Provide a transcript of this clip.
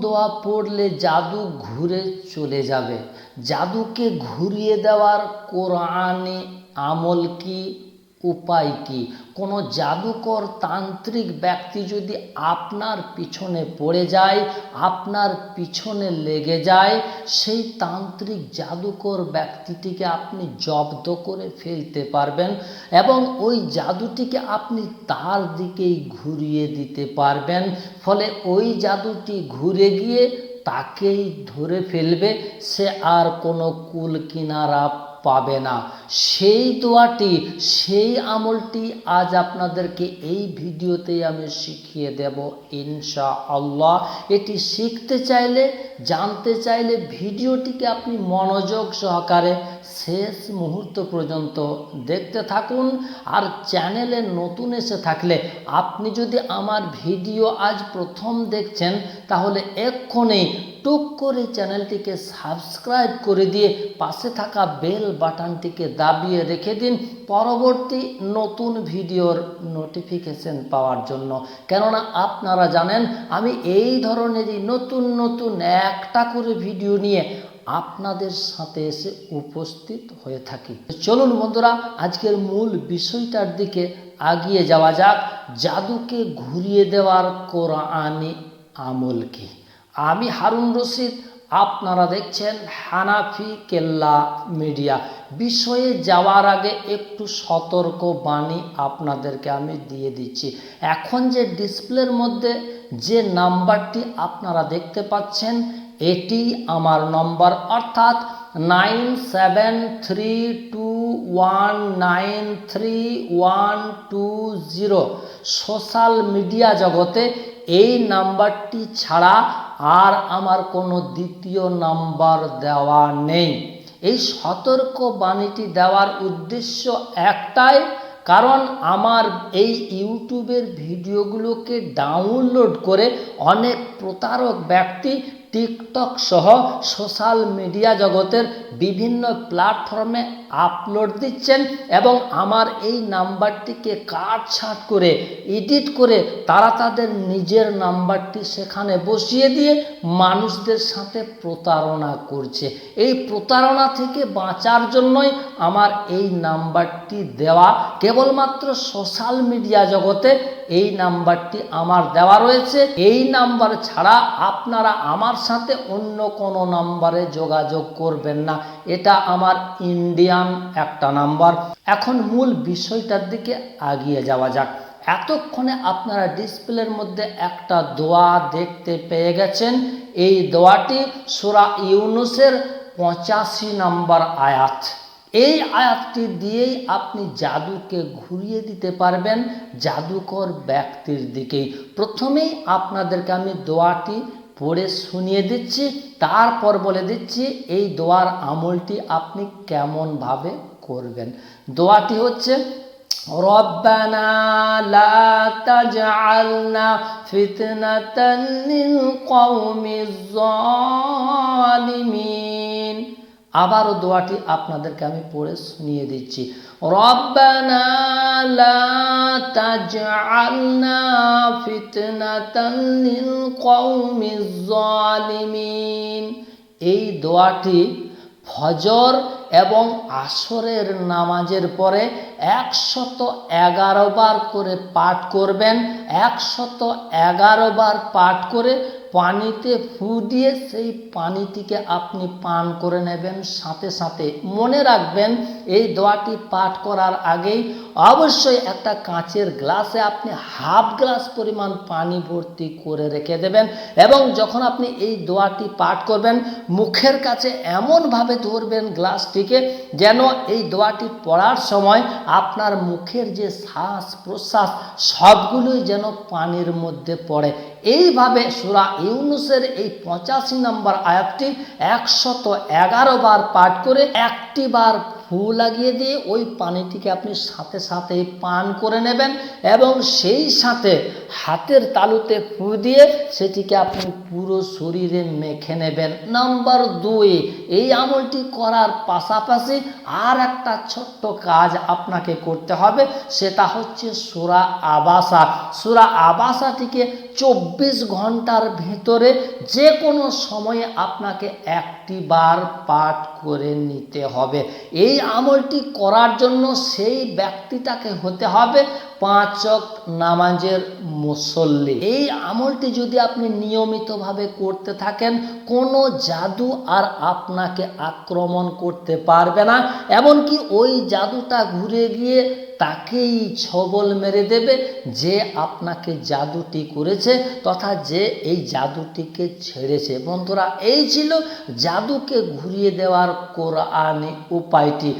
দোয়া পড়লে জাদু ঘুরে চলে যাবে। জাদুকে ঘুরিয়ে দেওয়ার কোরআনে আমল কি? উপায় কি? কোনো জাদুকর তান্ত্রিক ব্যক্তি যদি আপনার পিছনে পড়ে যায়, আপনার পিছনে লেগে যায়, সেই তান্ত্রিক জাদুকর ব্যক্তিটিকে আপনি জব্দ করে ফেলতে পারবেন এবং ওই জাদুটিকে আপনি তার দিকেই ঘুরিয়ে দিতে পারবেন। ফলে ওই জাদুটি ঘুরে গিয়ে তাকেই ধরে ফেলবে। সে আর কোনো কুল কিনারা পাবে না। সেই দোয়াটি, সেই আমলটি আজ আপনাদেরকে এই ভিডিওতেই আমি শিখিয়ে দেব ইনশা আল্লাহ এটি শিখতে চাইলে, জানতে চাইলে ভিডিওটিকে আপনি মনোযোগ সহকারে শেষ মুহূর্ত পর্যন্ত দেখতে থাকুন। আর চ্যানেলে নতুন এসে থাকলে, আপনি যদি আমার ভিডিও আজ প্রথম দেখছেন, তাহলে এক্ষণেই টুক করে চ্যানেলটিকে সাবস্ক্রাইব করে দিয়ে পাশে থাকা বেল বাটনটিকে দাবিয়ে রেখে দিন পরবর্তী নতুন ভিডিওর নোটিফিকেশন পাওয়ার জন্য। কেননা আপনারা জানেন, আমি এই ধরনেরই নতুন নতুন একটা করে ভিডিও নিয়ে আপনাদের সাথে এসে উপস্থিত হয়ে থাকি। চলুন বন্ধুরা, আজকের মূল বিষয়টার দিকে আগিয়ে যাওয়া যাক। জাদুকে ঘুরিয়ে দেওয়ার কোরআনি আমল কি? আমি হারুন রশিদ, আপনারা দেখছেন হানাফি কেল্লা মিডিয়া। বিষয়ে যাওয়ার আগে একটু সতর্ক বাণী আপনাদেরকে আমি দিয়ে দিচ্ছি। এখন যে ডিসপ্লের মধ্যে যে নাম্বারটি আপনারা দেখতে পাচ্ছেন, এটি আমার নম্বর। অর্থাৎ nine seven three two one nine three one two zero. Social media জগতে এই নাম্বারটি ছাড়া আর আমার কোনো দ্বিতীয় নাম্বার দেওয়া নেই। এই সতর্ক বাণীটি দেওয়ার উদ্দেশ্য একটাই, কারণ আমার এই ইউটিউবের ভিডিওগুলোকে ডাউনলোড করে অনেক প্রতারক ব্যক্তি টিকটক সহ সোশ্যাল মিডিয়া জগতের বিভিন্ন প্ল্যাটফর্মে আপলোড দিচ্ছেন এবং আমার এই নাম্বারটিকে কাটছাট করে, এডিট করে তারা তাদের নিজের নাম্বারটি সেখানে বসিয়ে দিয়ে মানুষদের সাথে প্রতারণা করছে। এই প্রতারণা থেকে বাঁচার জন্যই আমার এই নাম্বারটি দেওয়া। কেবলমাত্র সোশ্যাল মিডিয়া জগতে এই নাম্বারটি আমার দেওয়া রয়েছে। এই নাম্বার ছাড়া আপনারা আমার সাথে অন্য কোনো নাম্বারে যোগাযোগ করবেন না। এটা আমার ইন্ডিয়ান একটা নাম্বার। এখন মূল বিষয়টার দিকে আগিয়ে যাওয়া যাক। এতক্ষণে আপনারা ডিসপ্লের মধ্যে একটা দোয়া দেখতে পেয়ে গেছেন। এই দোয়াটি সুরা ইউনুসের পঁচাশি নাম্বার আয়াত। এই আয়াতটি দিয়েই আপনি জাদুকে ঘুরিয়ে দিতে পারবেন জাদুকর ব্যক্তির দিকেই। প্রথমেই আপনাদেরকে আমি দোয়াটি পড়ে শুনিয়ে দিচ্ছি তারপর বলে দিচ্ছি এই দোয়ার আমলটি আপনি কেমনভাবে করবেন দোয়াটি হচ্ছে ربنا لا تجعلنا فتنة للقوم الظالمين আবারও দোয়াটি আপনাদেরকে আমি পড়ে শুনিয়ে দিচ্ছি। এই দোয়াটি ফজর এবং আসরের নামাজের পরে একশত এগারো বার করে পাঠ করবেন, একশত এগারো বার পাঠ করে পানিতে ফু দিয়ে সেই পানিটিকে আপনি পান করে নেবেন, সাথে সাথে মনে রাখবেন এই দোয়াটি পাঠ করার আগেই অবশ্যই একটা কাঁচের গ্লাসে আপনি হাফ গ্লাস পরিমাণ পানি ভর্তি করে রেখে দেবেন এবং যখন আপনি এই দোয়াটি পাঠ করবেন, মুখের কাছে এমনভাবে ধরবেন গ্লাসটিকে যেন এই দোয়াটি পড়ার সময় আপনার মুখের যে শ্বাস প্রশ্বাস সবগুলোই যেন পানির মধ্যে পড়ে। এইভাবে সুরা ইউনুসের এই পঁচাশি নম্বর আয়াতটি একশত এগারো বার পাঠ করে একটি বার ফু লাগিয়ে দিয়ে ওই পানিটিকে আপনি সাথে সাথে পান করে নেবেন এবং সেই সাথে হাতের তালুতে ফু দিয়ে সেটিকে আপনি পুরো শরীরে মেখে নেবেন। নাম্বার দুই, এই আমলটি করার পাশাপাশি আর একটা ছোট্ট কাজ আপনাকে করতে হবে, সেটা হচ্ছে সুরা আবাসা। সুরা আবাসাটিকে চব্বিশ ঘণ্টার ভেতরে যে কোনো সময়ে আপনাকে একটি বার পাঠ করে নিতে হবে। এই আমলটি করার জন্য সেই ব্যক্তিটাকে হতে হবে পাঁচক নামাজের মুসল্লি। এই আমলটি যদি আপনি নিয়মিতভাবে করতে থাকেন, কোনো জাদু আর আপনাকে আক্রমণ করতে পারবে না। এমনকি ওই জাদুটা ঘুরে গিয়ে তাকেই ছবল মেরে দেবে যে আপনাকে জাদুটি করেছে তথা যে এই জাদুটিকে ছেড়েছে। বন্ধুরা, এই ছিল জাদুকে ঘুরিয়ে দেওয়ার কোরআনে উপায়টি।